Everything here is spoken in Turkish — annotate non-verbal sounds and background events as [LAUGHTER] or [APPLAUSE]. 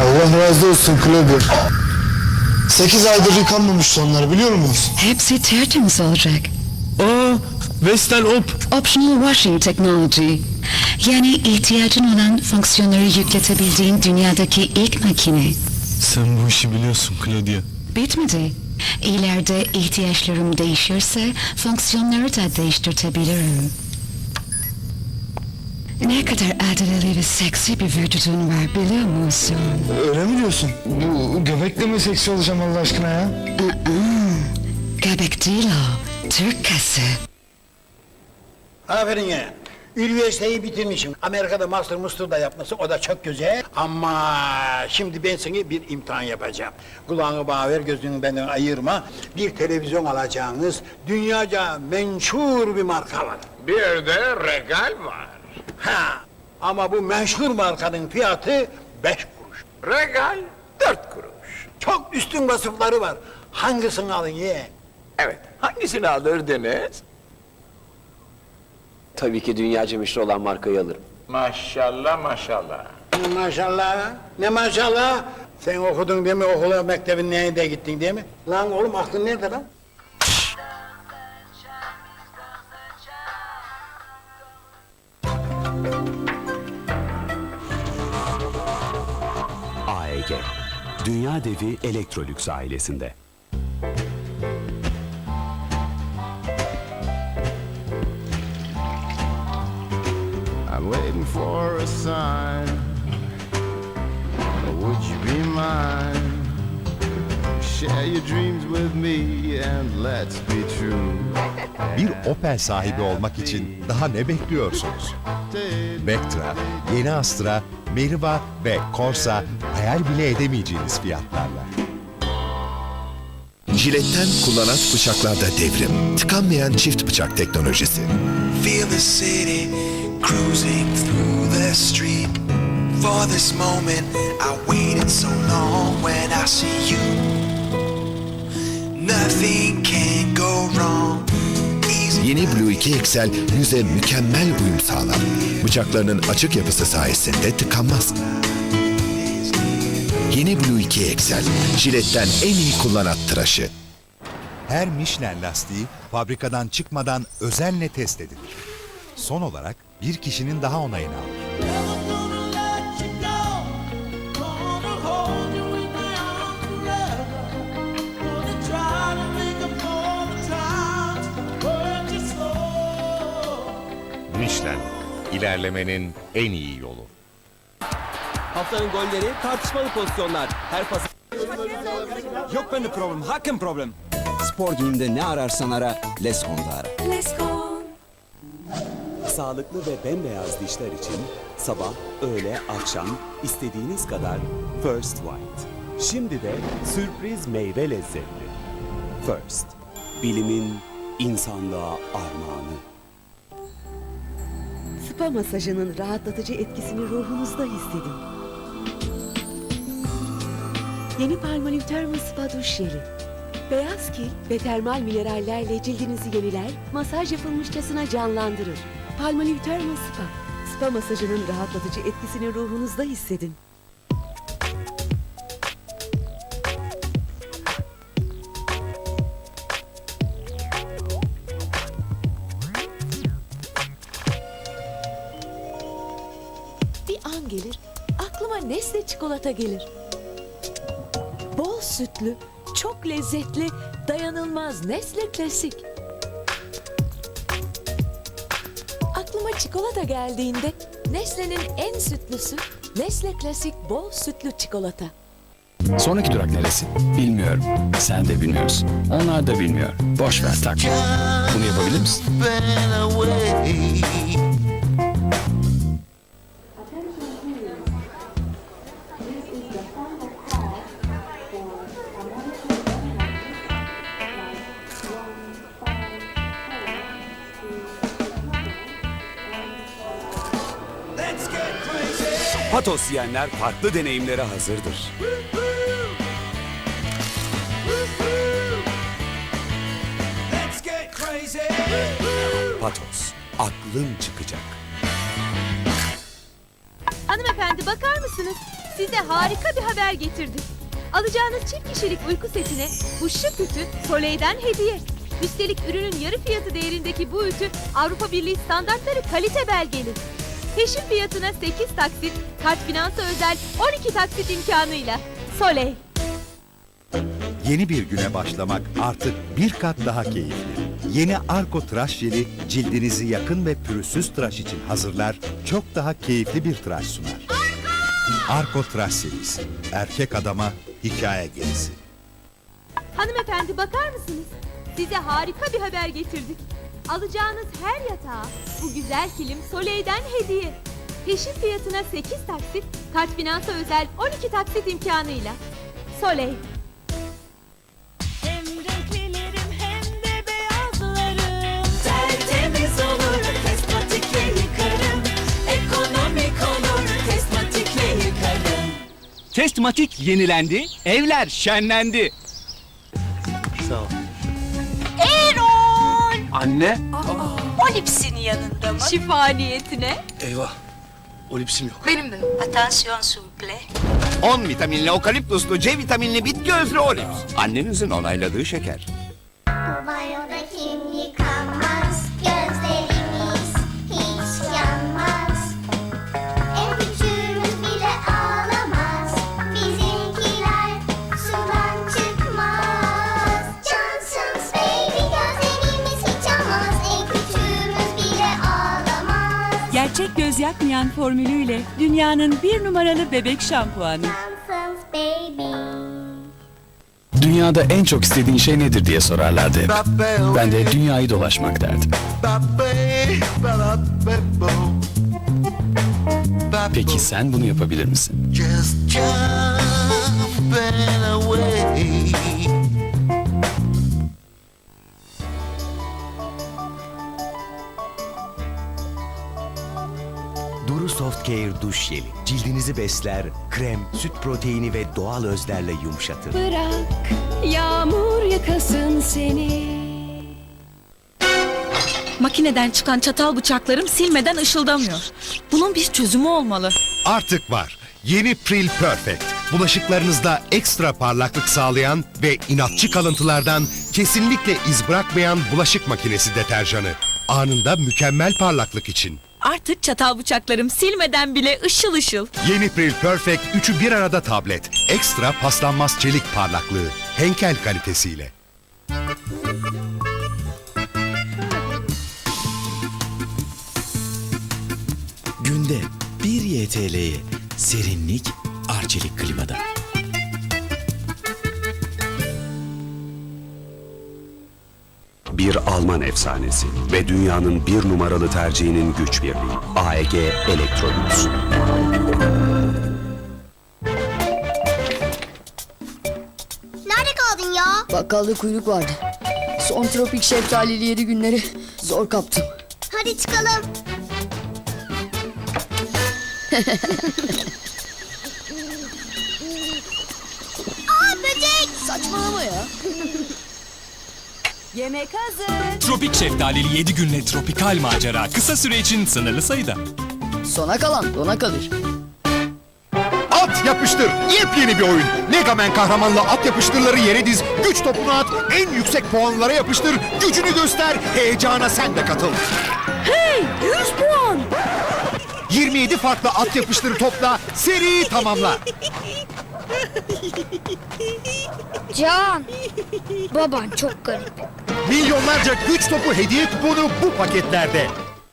Allah razı olsun Claudia. 8 aydır yıkanmamış onlar biliyor musun? Hepsi tertemiz olacak. Aa, Vestel Op. Optional washing technology. Yani ihtiyacın olan fonksiyonları yükletebildiğin dünyadaki ilk makine. Sen bu işi biliyorsun Claudia. Bitmedi. İleride ihtiyaçlarım değişirse fonksiyonları da değiştirtebilirim. Ne kadar adaletli ve seksi bir vücudun var biliyor musun? Öyle mi diyorsun? Bu göbekle mi seksi olacağım Allah aşkına ya? Göbek değil o, Türk kası. Aferin ya. Üniversiteyi bitirmişim. Amerika'da master muster da yapmışsın. O da çok güzel. Ama şimdi ben sana bir imtihan yapacağım. Kulağını bana ver, gözünü benden ayırma. Bir televizyon alacağınız dünyaca menşur bir marka var. Bir de regal var. Ha, ama bu menşur markanın fiyatı beş kuruş. Regal dört kuruş. Çok üstün vasıfları var. Hangisini alın ye? Evet, hangisini alırdınız? Tabii ki dünyaca meşhur olan markayı alırım. Maşallah maşallah. Maşallah. Ne maşallah? Sen okudun değil mi? Okula, mektebin neye de gittin değil mi? Lan oğlum aklın nerede lan? AEG, Dünya Devi Electrolux ailesinde. I'm waiting for a sign. Share your dreams with me and let's be true. Bir Opel sahibi olmak için daha ne bekliyorsunuz? Vectra, yeni Astra, Meriva ve Corsa hayal bile edemeyeceğiniz fiyatlarla. Jiletten kullanat bıçaklarda devrim. Tıkanmayan çift bıçak teknolojisi. Feel the city cruising through the street. For this moment, I waited so long when I see you. Yeni Blue 2 XL yüze mükemmel uyum sağlar. Bıçaklarının açık yapısı sayesinde tıkanmaz. Yeni Blue 2 XL, jiletten en iyi kullanat tıraşı. Her Michelin lastiği fabrikadan çıkmadan özenle test edilir. Son olarak bir kişinin daha onayını alır. Michelin, ilerlemenin en iyi yolu. Haftanın golleri tartışmalı pozisyonlar. Her pas... Yok bende problem, hakem problem. Spor giyimde ne ararsan ara, Lescon'da ara. Sağlıklı ve bembeyaz dişler için sabah, öğle, akşam istediğiniz kadar First White. Şimdi de sürpriz meyve lezzetli. First, bilimin insanlığa armağanı. Spa masajının rahatlatıcı etkisini ruhunuzda hissedin. Yeni Palmolive Thermal Spa duş jeli. Beyaz kil ve termal minerallerle cildinizi yeniler, masaj yapılmışçasına canlandırır. Palmolive Thermal Spa. Spa masajının rahatlatıcı etkisini ruhunuzda hissedin. Çikolata gelir. Bol sütlü, çok lezzetli, dayanılmaz Nesle Klasik. Aklıma çikolata geldiğinde Nesle'nin en sütlüsü Nesle Klasik bol sütlü çikolata. Sonraki durak neresi? Bilmiyorum. Sen de bilmiyorsun. Onlar da bilmiyor. Boş ver takma. Bunu yapabilir misin? Patos yiyenler farklı deneyimlere hazırdır. Patos, aklın çıkacak. Hanımefendi bakar mısınız? size harika bir haber getirdik. Alacağınız çift kişilik uyku setine bu şık ütü Soleil'den hediye. Üstelik ürünün yarı fiyatı değerindeki bu ütü Avrupa Birliği standartları kalite belgeli. Peşin fiyatına 8 taksit, kart finansa özel 12 taksit imkanıyla. Soleil. Yeni bir güne başlamak artık bir kat daha keyifli. Yeni Arko Tıraş Jeli cildinizi yakın ve pürüzsüz tıraş için hazırlar, çok daha keyifli bir tıraş sunar. Arko Tıraş serisi. Erkek adama hikaye gerisi. Hanımefendi bakar mısınız? Size harika bir haber getirdik. Alacağınız her yatağa bu güzel kilim Soleil'den hediye. Peşin fiyatına 8 taksit, kart finansa özel 12 taksit imkanıyla. Soleil. Hem renklilerim hem de beyazlarım Tertemiz olur Testmatikle yıkarım Ekonomik olur Testmatikle yıkarım Testmatik yenilendi, evler şenlendi. Sağ ol. Anne. Olipsin yanında mı? Şifa niyetine. Eyvah. Olipsim yok. Benim de. Vous plaît. 10 vitaminli okaliptuslu C vitaminli bitki özlü olips. Annenizin onayladığı şeker. Gerçek göz yakmayan formülüyle dünyanın bir numaralı bebek şampuanı. Dünyada en çok istediğin şey nedir diye sorarlardı hep. Ben de dünyayı dolaşmak derdim. Peki sen bunu yapabilir misin? Just jumping away. Duru Soft Care duş jeli. Cildinizi besler, krem, süt proteini ve doğal özlerle yumuşatır. Bırak yağmur yakasın seni. Makineden çıkan çatal bıçaklarım silmeden ışıldamıyor. Bunun bir çözümü olmalı. Artık var. Yeni Pril Perfect. Bulaşıklarınızda ekstra parlaklık sağlayan ve inatçı kalıntılardan kesinlikle iz bırakmayan bulaşık makinesi deterjanı. Anında mükemmel parlaklık için. Artık çatal bıçaklarım silmeden bile ışıl ışıl. Yeni Pril Perfect üçü bir arada tablet. Ekstra paslanmaz çelik parlaklığı. Henkel kalitesiyle. Günde 1 YTL'ye serinlik Arçelik Klima'da. Bir Alman efsanesi ve dünyanın bir numaralı tercihinin güç birliği. AEG Elektrolüks. Nerede kaldın ya? Bakkalda kuyruk vardı. Son tropik şeftalili yedi günleri zor kaptım. Hadi çıkalım. [LAUGHS] Aa böcek! Saçmalama ya. Yemek hazır. Tropik şeftalili 7 günle tropikal macera kısa süre için sınırlı sayıda. Sona kalan dona kalır. At yapıştır. Yepyeni bir oyun. Megaman kahramanla at yapıştırları yere diz. Güç topunu at. En yüksek puanlara yapıştır. Gücünü göster. Heyecana sen de katıl. Hey 100 puan. 27 farklı at yapıştırı topla. Seri tamamla. [LAUGHS] Can! Baban çok garip. Milyonlarca güç topu hediye kuponu bu paketlerde.